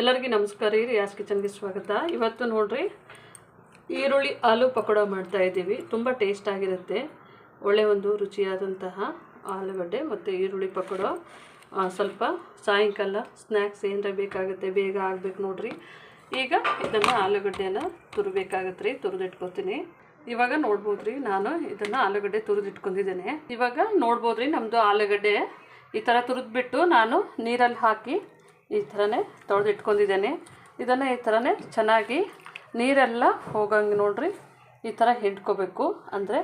ಎಲ್ಲರಿಗೂ ನಮಸ್ಕಾರ ರೀ ರಿಯಾಸ್ ಕಿಚನ್ಗೆ ಸ್ವಾಗತ. ಇವತ್ತು ನೋಡ್ರಿ, ಈರುಳ್ಳಿ ಆಲೂ ಪಕೋಡ ಮಾಡ್ತಾ ಇದ್ದೀವಿ. ತುಂಬ ಟೇಸ್ಟ್ ಆಗಿರುತ್ತೆ. ಒಳ್ಳೆ ಒಂದು ರುಚಿಯಾದಂತಹ ಆಲೂಗಡ್ಡೆ ಮತ್ತು ಈರುಳ್ಳಿ ಪಕೋಡ. ಸ್ವಲ್ಪ ಸಾಯಂಕಾಲ ಸ್ನ್ಯಾಕ್ಸ್ ಏನರ ಬೇಕಾಗುತ್ತೆ, ಬೇಗ ಆಗ್ಬೇಕು ನೋಡ್ರಿ. ಈಗ ಇದನ್ನು ಆಲೂಗಡ್ಡೆನ ತುರಬೇಕಾಗತ್ತೆ ರೀ ತುರಿದಿಟ್ಕೋತೀನಿ. ಇವಾಗ ನೋಡ್ಬೋದು ರೀ ನಾನು ಇದನ್ನು ಆಲೂಗಡ್ಡೆ ತುರಿದಿಟ್ಕೊಂಡಿದ್ದೇನೆ. ಇವಾಗ ನೋಡ್ಬೋದು ರೀ ನಮ್ಮದು ಆಲೂಗಡ್ಡೆ ಈ ಥರ ತುರಿದ್ಬಿಟ್ಟು ನಾನು ನೀರಲ್ಲಿ ಹಾಕಿ ಈ ಥರನೇ ತೊಳೆದಿಟ್ಕೊಂಡಿದ್ದೀನಿ. ಇದನ್ನು ಈ ಥರನೇ ಚೆನ್ನಾಗಿ ನೀರೆಲ್ಲ ಹೋಗಂಗೆ ನೋಡ್ರಿ. ಈ ಥರ ಹಿಂಡ್ಕೋಬೇಕು. ಅಂದರೆ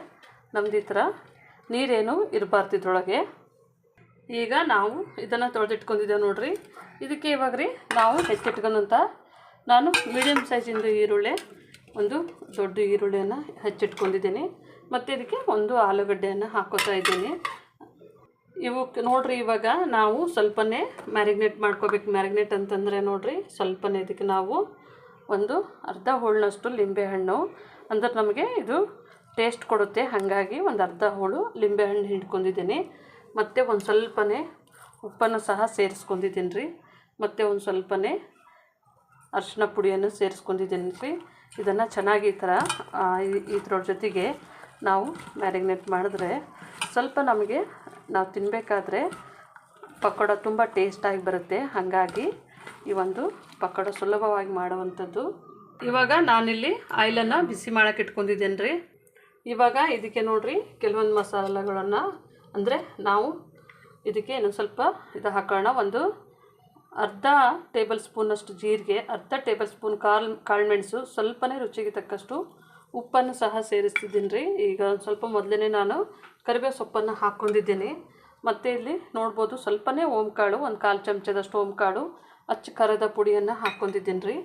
ನಮ್ದು ಈ ಥರ ನೀರೇನು ಇರಬಾರ್ದು ಇದ್ರೊಳಗೆ ಈಗ ನಾವು ಇದನ್ನು ತೊಳೆದಿಟ್ಕೊಂಡಿದ್ದೇವೆ ನೋಡ್ರಿ. ಇದಕ್ಕೆ ಇವಾಗ ರೀ ನಾವು ಹೆಚ್ಚಿಟ್ಕೊಂಡಂಥ ನಾನು ಮೀಡಿಯಮ್ ಸೈಜಿಂದು ಈರುಳ್ಳಿ, ಒಂದು ದೊಡ್ಡ ಈರುಳ್ಳಿಯನ್ನು ಹೆಚ್ಚಿಟ್ಕೊಂಡಿದ್ದೀನಿ. ಮತ್ತು ಇದಕ್ಕೆ ಒಂದು ಆಲೂಗಡ್ಡೆಯನ್ನು ಹಾಕೋತಾ ಇದ್ದೀನಿ. ಇವು ನೋಡ್ರಿ ಇವಾಗ ನಾವು ಸ್ವಲ್ಪನೇ ಮ್ಯಾರಿನೇಟ್ ಮಾಡ್ಕೋಬೇಕು. ಮ್ಯಾರಿನೇಟ್ ಅಂತಂದರೆ ನೋಡ್ರಿ ಸ್ವಲ್ಪನೇ ಇದಕ್ಕೆ ನಾವು ಒಂದು ಅರ್ಧ ಹೋಳಿನಷ್ಟು ಲಿಂಬೆಹಣ್ಣು. ಅಂದ್ರೆ ನಮಗೆ ಇದು ಟೇಸ್ಟ್ ಕೊಡುತ್ತೆ. ಹಾಗಾಗಿ ಒಂದು ಅರ್ಧ ಹೋಳು ಲಿಂಬೆಹಣ್ಣು ಹಿಂಡ್ಕೊಂಡಿದ್ದೀನಿ. ಮತ್ತು ಒಂದು ಸ್ವಲ್ಪನೇ ಉಪ್ಪನ್ನು ಸಹ ಸೇರಿಸ್ಕೊಂಡಿದ್ದೀನಿ ರೀ ಮತ್ತು ಒಂದು ಸ್ವಲ್ಪನೇ ಅರಿಶಿನ ಪುಡಿಯನ್ನು ಸೇರಿಸ್ಕೊಂಡಿದ್ದೀನಿ ರೀ ಇದನ್ನು ಚೆನ್ನಾಗಿ ಈ ಥರ ಇದ್ರ ಜೊತೆಗೆ ನಾವು ಮ್ಯಾರಿನೇಟ್ ಮಾಡಿದ್ರೆ ಸ್ವಲ್ಪ ನಮಗೆ ನಾವು ತಿನ್ನಬೇಕಾದ್ರೆ ಪಕೋಡ ತುಂಬ ಟೇಸ್ಟಾಗಿ ಬರುತ್ತೆ. ಹಾಗಾಗಿ ಈ ಒಂದು ಪಕೋಡ ಸುಲಭವಾಗಿ ಮಾಡುವಂಥದ್ದು. ಇವಾಗ ನಾನಿಲ್ಲಿ ಆಯಿಲನ್ನು ಬಿಸಿ ಮಾಡೋಕೆ ಇಟ್ಕೊಂಡಿದ್ದೇನೆ ರೀ ಇವಾಗ ಇದಕ್ಕೆ ನೋಡಿರಿ ಕೆಲವೊಂದು ಮಸಾಲೆಗಳನ್ನು. ಅಂದರೆ ನಾವು ಇದಕ್ಕೆ ಇನ್ನೊಂದು ಸ್ವಲ್ಪ ಇದು ಹಾಕೋಣ. ಒಂದು ಅರ್ಧ ಟೇಬಲ್ ಸ್ಪೂನಷ್ಟು ಜೀರಿಗೆ, ಅರ್ಧ ಟೇಬಲ್ ಸ್ಪೂನ್ ಕಾಳು ಕಾಳುಮೆಣಸು ಸ್ವಲ್ಪನೇ ರುಚಿಗೆ ತಕ್ಕಷ್ಟು ಉಪ್ಪನ್ನು ಸಹ ಸೇರಿಸ್ತಿದ್ದೀನಿ ರೀ ಈಗ ಸ್ವಲ್ಪ ಮೊದಲೇ ನಾನು ಕರಿಬೇವು ಸೊಪ್ಪನ್ನು ಹಾಕ್ಕೊಂಡಿದ್ದೀನಿ. ಮತ್ತು ಇಲ್ಲಿ ನೋಡ್ಬೋದು ಸ್ವಲ್ಪನೇ ಓಂಕಾಳು, ಒಂದು ಕಾಲು ಚಮಚದಷ್ಟು ಓಂಕಾಳು, ಅಚ್ಚ ಖಾರದ ಪುಡಿಯನ್ನು ಹಾಕ್ಕೊಂಡಿದ್ದೀನಿ ರೀ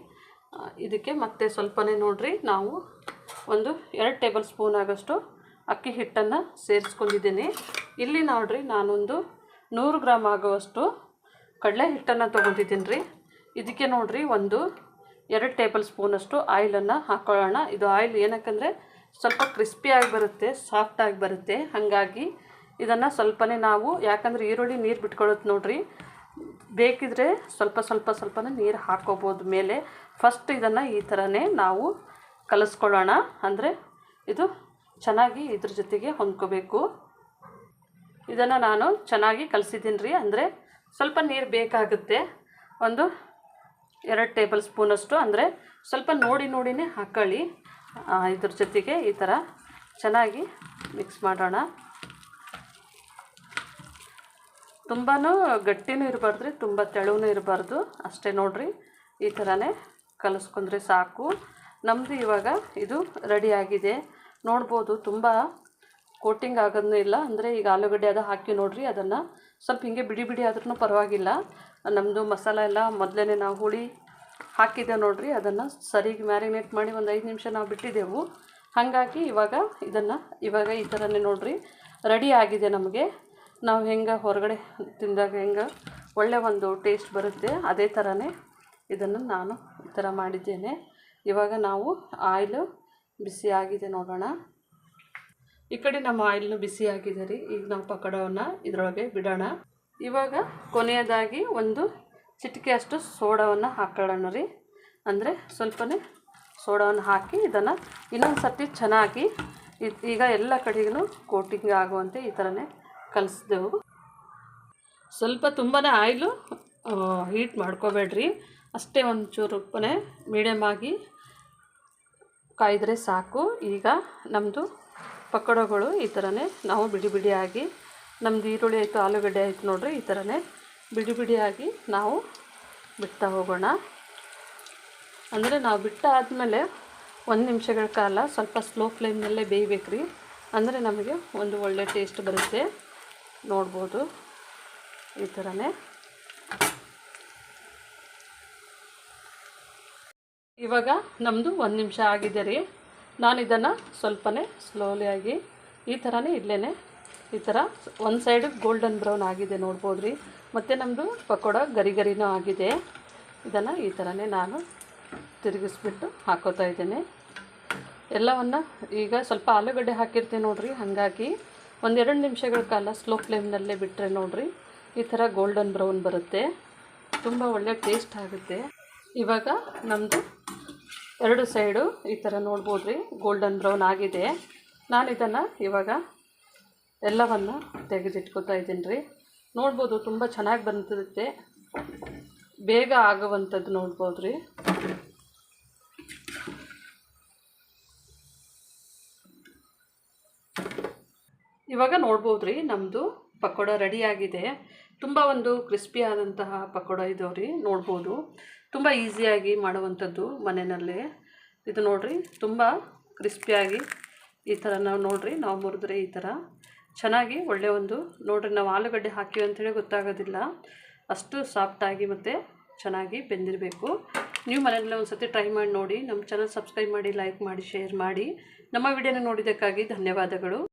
ಇದಕ್ಕೆ ಮತ್ತೆ ಸ್ವಲ್ಪನೇ ನೋಡ್ರಿ, ನಾವು ಒಂದು ಎರಡು ಟೇಬಲ್ ಸ್ಪೂನ್ ಆಗೋಷ್ಟು ಅಕ್ಕಿ ಹಿಟ್ಟನ್ನು ಸೇರಿಸ್ಕೊಂಡಿದ್ದೀನಿ. ಇಲ್ಲಿ ನೋಡ್ರಿ, ನಾನೊಂದು ನೂರು ಗ್ರಾಮ್ ಆಗುವಷ್ಟು ಕಡಲೆ ಹಿಟ್ಟನ್ನು ತೊಗೊತಿದ್ದೀನಿ ರೀ ಇದಕ್ಕೆ ನೋಡಿರಿ, ಒಂದು ಎರಡು ಟೇಬಲ್ ಸ್ಪೂನಷ್ಟು ಆಯಿಲನ್ನು ಹಾಕ್ಕೊಳ್ಳೋಣ ಇದು ಆಯಿಲ್ ಏನಕ್ಕಂದರೆ ಸ್ವಲ್ಪ ಕ್ರಿಸ್ಪಿಯಾಗಿ ಬರುತ್ತೆ ಸಾಫ್ಟಾಗಿ ಬರುತ್ತೆ. ಹಾಗಾಗಿ ಇದನ್ನು ಸ್ವಲ್ಪನೇ ನಾವು, ಯಾಕಂದರೆ ಈರುಳ್ಳಿ ನೀರು ಬಿಟ್ಕೊಳ್ಳುತ್ತೆ ನೋಡ್ರಿ, ಬೇಕಿದ್ರೆ ಸ್ವಲ್ಪ ಸ್ವಲ್ಪ ಸ್ವಲ್ಪನೇ ನೀರು ಹಾಕ್ಕೋಬೋದು ಮೇಲೆ. ಫಸ್ಟ್ ಇದನ್ನು ಈ ಥರನೇ ನಾವು ಕಲಿಸ್ಕೊಳ್ಳೋಣ. ಅಂದರೆ ಇದು ಚೆನ್ನಾಗಿ ಇದ್ರ ಜೊತೆಗೆ ಹೊಂದ್ಕೋಬೇಕು. ಇದನ್ನು ನಾನು ಚೆನ್ನಾಗಿ ಕಲಿಸಿದ್ದೀನಿ ರೀ ಅಂದರೆ ಸ್ವಲ್ಪ ನೀರು ಬೇಕಾಗುತ್ತೆ. ಒಂದು ಎರಡು ಟೇಬಲ್ ಸ್ಪೂನಷ್ಟು ಅಂದರೆ ಸ್ವಲ್ಪ ನೋಡಿ ನೋಡಿನೇ ಹಾಕೊಳ್ಳಿ. ಆ, ಇದ್ರ ಜೊತೆಗೆ ಈ ಥರ ಚೆನ್ನಾಗಿ ಮಿಕ್ಸ್ ಮಾಡೋಣ. ತುಂಬಾ ಗಟ್ಟಿನೂ ಇರಬಾರ್ದು ರೀ ತುಂಬ ತೆಳುವೂ ಇರಬಾರ್ದು. ಅಷ್ಟೇ ನೋಡಿರಿ ಈ ಥರನೇ ಕಲಿಸ್ಕೊಂಡ್ರೆ ಸಾಕು. ನಮ್ಮದು ಇವಾಗ ಇದು ರೆಡಿ ಆಗಿದೆ. ನೋಡ್ಬೋದು ತುಂಬ ಕೋಟಿಂಗ್ ಆಗೋದನ್ನೂ ಇಲ್ಲ. ಅಂದರೆ ಈಗ ಆಲೂಗಡ್ಡೆ ಅದು ಹಾಕಿ ನೋಡಿರಿ ಅದನ್ನು ಸ್ವಲ್ಪ ಹಿಂಗೆ ಬಿಡಿ ಬಿಡಿ ಆದ್ರೂ ಪರವಾಗಿಲ್ಲ. ನಮ್ಮದು ಮಸಾಲ ಎಲ್ಲ ಮೊದಲೇ ನಾವು ಹುಳಿ ಹಾಕಿದ್ದೆ ನೋಡಿರಿ, ಅದನ್ನು ಸರಿಗೆ ಮ್ಯಾರಿನೇಟ್ ಮಾಡಿ ಒಂದು ಐದು ನಿಮಿಷ ನಾವು ಬಿಟ್ಟಿದ್ದೆವು. ಹಾಗಾಗಿ ಇವಾಗ ಇದನ್ನು, ಇವಾಗ ಈ ಥರನೇ ನೋಡಿರಿ, ರೆಡಿ ಆಗಿದೆ ನಮಗೆ. ನಾವು ಹೆಂಗೆ ಹೊರಗಡೆ ತಿಂದಾಗ ಹೆಂಗೆ ಒಳ್ಳೆ ಒಂದು ಟೇಸ್ಟ್ ಬರುತ್ತೆ, ಅದೇ ಥರನೇ ಇದನ್ನು ನಾನು ಈ ಥರ ಮಾಡಿದ್ದೇನೆ. ಇವಾಗ ನಾವು ಆಯಿಲು ಬಿಸಿ ಆಗಿದೆ ನೋಡೋಣ. ಈ ಕಡೆ ನಮ್ಮ ಆಯಿಲ್ನು ಬಿಸಿ ಹಾಕಿದೆ ರೀ ಈಗ ನಾವು ಪಕೋಡವನ್ನು ಇದರೊಳಗೆ ಬಿಡೋಣ. ಇವಾಗ ಕೊನೆಯದಾಗಿ ಒಂದು ಚಿಟಿಕೆ ಅಷ್ಟು ಸೋಡವನ್ನು ಹಾಕೊಳ್ಳೋಣ ರೀ. ಅಂದರೆ ಸ್ವಲ್ಪನೇ ಸೋಡವನ್ನು ಹಾಕಿ ಇದನ್ನು ಇನ್ನೊಂದು ಸರ್ತಿ ಚೆನ್ನಾಗಿ ಈಗ ಎಲ್ಲ ಕಡೆಗೂ ಕೋಟಿಂಗ್ ಆಗುವಂತೆ ಈ ಥರನೇ ಕಲಿಸಿದೆವು. ಸ್ವಲ್ಪ ತುಂಬಾ ಆಯಿಲು ಹೀಟ್ ಮಾಡ್ಕೋಬೇಡ್ರಿ. ಅಷ್ಟೇ ಒಂದು ಮೀಡಿಯಮ್ ಆಗಿ ಕಾಯ್ದರೆ ಸಾಕು. ಈಗ ನಮ್ಮದು ಪಕೋಡಗಳು ಈ ಥರನೇ ನಾವು ಬಿಡಿ ಬಿಡಿಯಾಗಿ ನಮ್ಮದು ಈರುಳ್ಳಿ ಆಯಿತು, ಆಲೂಗಡ್ಡೆ ಆಯಿತು ನೋಡ್ರಿ, ಈ ಥರನೇ ಬಿಡಿ ಬಿಡಿಯಾಗಿ ನಾವು ಬಿಡ್ತಾ ಹೋಗೋಣ. ಅಂದರೆ ನಾವು ಬಿಟ್ಟಾದಮೇಲೆ ಒಂದು ನಿಮಿಷಗಳ ಕಾಲ ಸ್ವಲ್ಪ ಸ್ಲೋ ಫ್ಲೇಮ್ನಲ್ಲೇ ಬೇಯಬೇಕು ರೀ ಅಂದರೆ ನಮಗೆ ಒಂದು ಒಳ್ಳೆ ಟೇಸ್ಟ್ ಬರುತ್ತೆ. ನೋಡ್ಬೋದು. ಈ ಥರನೇ. ಇವಾಗ ನಮ್ಮದು ಒಂದು ನಿಮಿಷ ಆಗಿದೆ ರೀ. ನಾನು ಇದನ್ನು ಸ್ವಲ್ಪನೇ ಸ್ಲೋಲಿ ಆಗಿ ಈ ಥರನೇ ಇಲ್ಲೇ ಈ ಥರ ಒಂದು ಸೈಡ್ ಗೋಲ್ಡನ್ ಬ್ರೌನ್ ಆಗಿದೆ ನೋಡ್ಬೋದು ರೀ ಮತ್ತು ನಮ್ಮದು ಪಕೋಡ ಗರಿ ಗರಿನೂ ಆಗಿದೆ. ಇದನ್ನು ಈ ಥರನೇ ನಾನು ತಿರುಗಿಸ್ಬಿಟ್ಟು ಹಾಕೋತಾ ಇದ್ದೇನೆ. ಎಲ್ಲವನ್ನು ಈಗ ಸ್ವಲ್ಪ ಆಲೂಗಡ್ಡೆ ಹಾಕಿರ್ತೀನಿ ನೋಡ್ರಿ. ಹಾಗಾಗಿ ಒಂದೆರಡು ನಿಮಿಷಗಳ ಕಾಲ ಸ್ಲೋ ಫ್ಲೇಮ್ನಲ್ಲೇ ಬಿಟ್ಟರೆ ನೋಡ್ರಿ. ಈ ಥರ ಗೋಲ್ಡನ್ ಬ್ರೌನ್ ಬರುತ್ತೆ. ತುಂಬ ಒಳ್ಳೆ ಟೇಸ್ಟ್ ಆಗುತ್ತೆ. ಇವಾಗ ನಮ್ಮದು ಎರಡು ಸೈಡು ಈ ಥರ ನೋಡ್ಬೋದು ರೀ ಗೋಲ್ಡನ್ ಬ್ರೌನ್ ಆಗಿದೆ. ನಾನು ಇದನ್ನು ಇವಾಗ ಎಲ್ಲವನ್ನು ತೆಗೆದಿಟ್ಕೊತಾ ಇದ್ದೀನಿ ರೀ ನೋಡ್ಬೋದು ತುಂಬ ಚೆನ್ನಾಗಿ ಬಂದಿರುತ್ತೆ. ಬೇಗ ಆಗುವಂಥದ್ದು ನೋಡ್ಬೋದು ರೀ ಇವಾಗ ನೋಡ್ಬೋದು ರೀ ನಮ್ಮದು ಪಕೋಡ ರೆಡಿಯಾಗಿದೆ ತುಂಬ ಒಂದು ಕ್ರಿಸ್ಪಿ ಆದಂತಹ ಪಕೋಡ ಇದಾವೆ ರೀ ನೋಡ್ಬೋದು. ತುಂಬ ಈಸಿಯಾಗಿ ಮಾಡುವಂಥದ್ದು ಮನೆಯಲ್ಲೇ. ಇದು ನೋಡಿರಿ, ತುಂಬ ಕ್ರಿಸ್ಪಿಯಾಗಿ ಈ ಥರ ನಾವು ನೋಡಿರಿ, ನಾವು ಮುರಿದ್ರೆ ಈ ಥರ ಚೆನ್ನಾಗಿ ಒಳ್ಳೆಯ ಒಂದು, ನೋಡಿರಿ ನಾವು ಆಲೂಗಡ್ಡೆ ಹಾಕಿವಿ ಅಂಥೇಳಿ ಗೊತ್ತಾಗೋದಿಲ್ಲ. ಅಷ್ಟು ಸಾಫ್ಟಾಗಿ ಮತ್ತು ಚೆನ್ನಾಗಿ ಬೆಂದಿರಬೇಕು. ನೀವು ಮನೆಯಲ್ಲೇ ಒಂದು ಸತಿ ಟ್ರೈ ಮಾಡಿ ನೋಡಿ. ನಮ್ಮ ಚಾನಲ್ ಸಬ್ಸ್ಕ್ರೈಬ್ ಮಾಡಿ ಲೈಕ್ ಮಾಡಿ ಶೇರ್ ಮಾಡಿ. ನಮ್ಮ ವಿಡಿಯೋನ ನೋಡಿದ್ದಕ್ಕಾಗಿ ಧನ್ಯವಾದಗಳು.